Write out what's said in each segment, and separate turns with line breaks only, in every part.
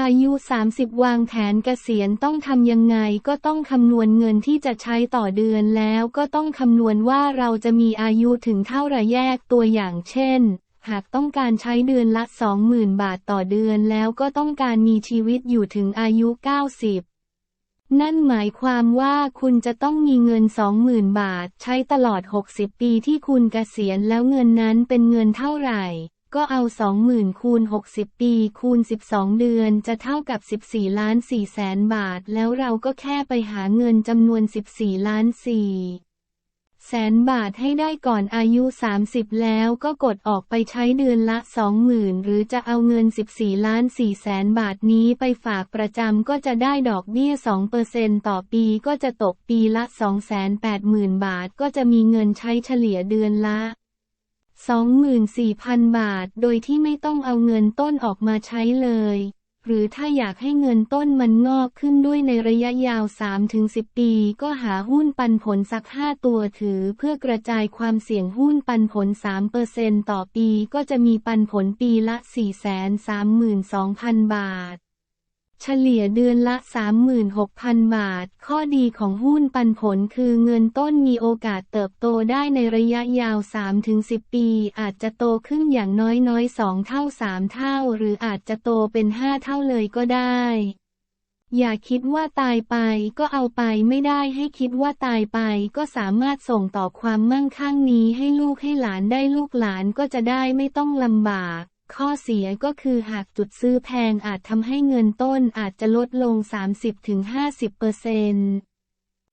อายุ 30 วางแผนเกษียณต้องทำยังไงก็ต้องคำนวณเงินที่จะใช้ต่อเดือนแล้วก็ต้องคำนวณว่าเราจะมีอายุถึงเท่าไรแยกตัวอย่างเช่น หากต้องการใช้เดือนละ 20,000 บาทต่อเดือนแล้วก็ต้องการมีชีวิตอยู่ถึงอายุ 90นั่นหมายความว่าคุณจะต้องมีเงิน 20,000 บาท ใช้ตลอด 60 ปีที่คุณเกษียณแล้วเงินนั้นเป็นเงินเท่าไหร่ ก็เอา 20,000คูณ60 ปีคูณ 12 เดือนจะเท่ากับ 14 ล้าน4แสนบาท แล้วเราก็แค่ไปหาเงินจำนวน 14 ล้าน4แสนบาทให้ได้ก่อนอายุ 30 แล้วก็กดออกไปใช้เดือนละ 20,000 หรือจะเอาเงิน 14 ล้าน4แสนบาทนี้ไปฝากประจำก็จะได้ดอกเบี้ย 2%ต่อปีก็จะตกปีละ 280,000 บาทก็จะมีเงินใช้เฉลี่ยเดือนละ 24,000 บาท โดยที่ไม่ต้องเอาเงินต้นออกมาใช้เลย หรือถ้าอยากให้เงินต้นมันงอกขึ้นด้วยในระยะยาว 3-10 ปี ก็หาหุ้นปันผลสัก 5 ตัวถือ เพื่อกระจายความเสี่ยงหุ้นปันผล 3%ต่อปี ก็จะมีปันผลปีละ 432,000 บาท เฉลี่ยเดือนละ 36,000 บาท ข้อดีของหุ้นปันผลคือเงินต้นมีโอกาสเติบโตได้ในระยะยาว 3-10 ปี อาจจะโตขึ้นอย่างน้อยๆ 2 เท่า 3 เท่า หรืออาจจะโตเป็น 5 เท่าเลยก็ได้ อย่าคิดว่าตายไปก็เอาไปไม่ได้ให้คิดว่าตายไปก็สามารถส่งต่อความมั่งคั่งนี้ให้ลูกให้หลานได้ลูกหลานก็จะได้ไม่ต้องลำบาก ข้อเสียก็คือหากจุดซื้อแพงอาจทำให้เงินต้นอาจจะลดลง 30-50%เปอร์เซ็นต์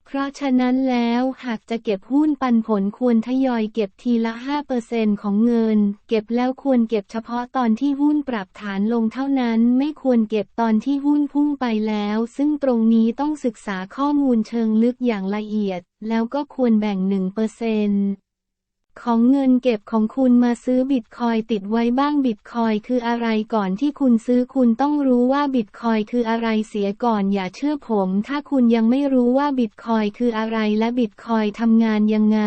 เพราะฉะนั้นแล้วหากจะเก็บหุ้นปันผลควรทยอยเก็บทีละ 5%ของเงิน เก็บแล้วควรเก็บเฉพาะตอนที่หุ้นปรับฐานลงเท่านั้น ไม่ควรเก็บตอนที่หุ้นพุ่งไปแล้ว ซึ่งตรงนี้ต้องศึกษาข้อมูลเชิงลึกอย่างละเอียด แล้วก็ควรแบ่ง 1% ของเงินเก็บของคุณมาซื้อบิตคอยติดไว้บ้างบิตคอยคืออะไรก่อนที่คุณซื้อคุณต้องรู้ว่าบิตคอยคืออะไรเสียก่อนอย่าเชื่อผม ถ้าคุณยังไม่รู้ว่าบิตคอยคืออะไรและบิตคอยทำงานยังไง